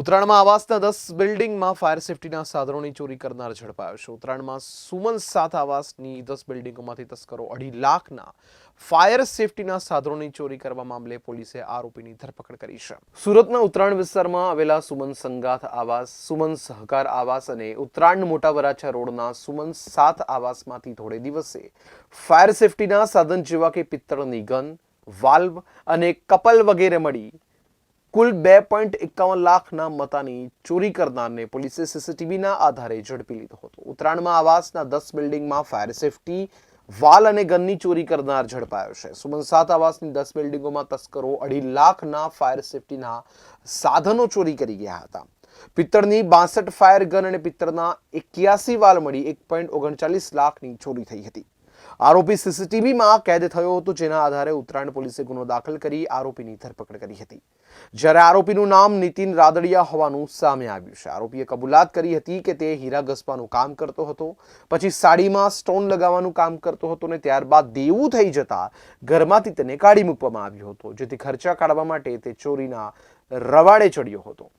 ઉત્તરાયણમાં આવાસના દસ બિલ્ડિંગમાં ફાયર સેફટીના સાધનોની ચોરી કરનાર ઝડપાયો છે. ઉત્તરાયણમાં સુમન સાત આવાસની દસ બિલ્ડિંગોમાંથી તસ્કરો અઢી લાખના ફાયર સેફટીના સાધનોની ચોરી કરવા મામલે પોલીસે આરોપીની ધરપકડ કરી છે. સુરતના ઉત્તરાયણ વિસ્તારમાં આવેલા સુમન સંગાથ આવાસ, સુમન સહકાર આવાસ અને ઉત્તરાયણ મોટા વરાછા રોડના સુમન સાત આવાસમાંથી થોડે દિવસે ફાયર સેફટીના સાધન જેવા કે પિત્તળની ગન, વાલ્વ અને કપલ વગેરે મળી કુલ બે પોઈન્ટ એકાવન લાખના મતાની ચોરી કરનારને પોલીસે સીસીટીવીના આધારે ઝડપી લીધો હતો. ઉત્તરાયણમાં આવાસના દસ બિલ્ડિંગમાં ફાયર સેફટી, વાલ અને ગનની ચોરી કરનાર ઝડપાયો છે. સુમન સાત આવાસની દસ બિલ્ડિંગોમાં તસ્કરો અઢી લાખના ફાયર સેફટીના સાધનો ચોરી કરી ગયા હતા. પિત્તળની બાસઠ ફાયર ગન અને પિત્તળના એક્યાસી વાલ મળી એક પોઈન્ટ ઓગણચાલીસ લાખની ચોરી થઈ હતી. આરોપી સીસીટીવીમાં કેદ થયો હતો, જેના આધારે ઉત્તરાયણ પોલીસે ગુનો દાખલ કરી આરોપીની ધરપકડ કરી હતી. જ્યારે આરોપીનું નામ નીતિન રાદડિયા હોવાનું સામે આવ્યું છે. આરોપીએ કબૂલાત કરી હતી કે તે હીરા ઘસવાનું કામ કરતો હતો, પછી સાડીમાં સ્ટોન લગાવવાનું કામ કરતો હતો ને ત્યારબાદ દેવું થઈ જતા ઘરમાંથી તેને કાઢી મૂકવામાં આવ્યો હતો, જેથી ખર્ચા કાઢવા માટે તે ચોરીના રવાડે ચડ્યો હતો.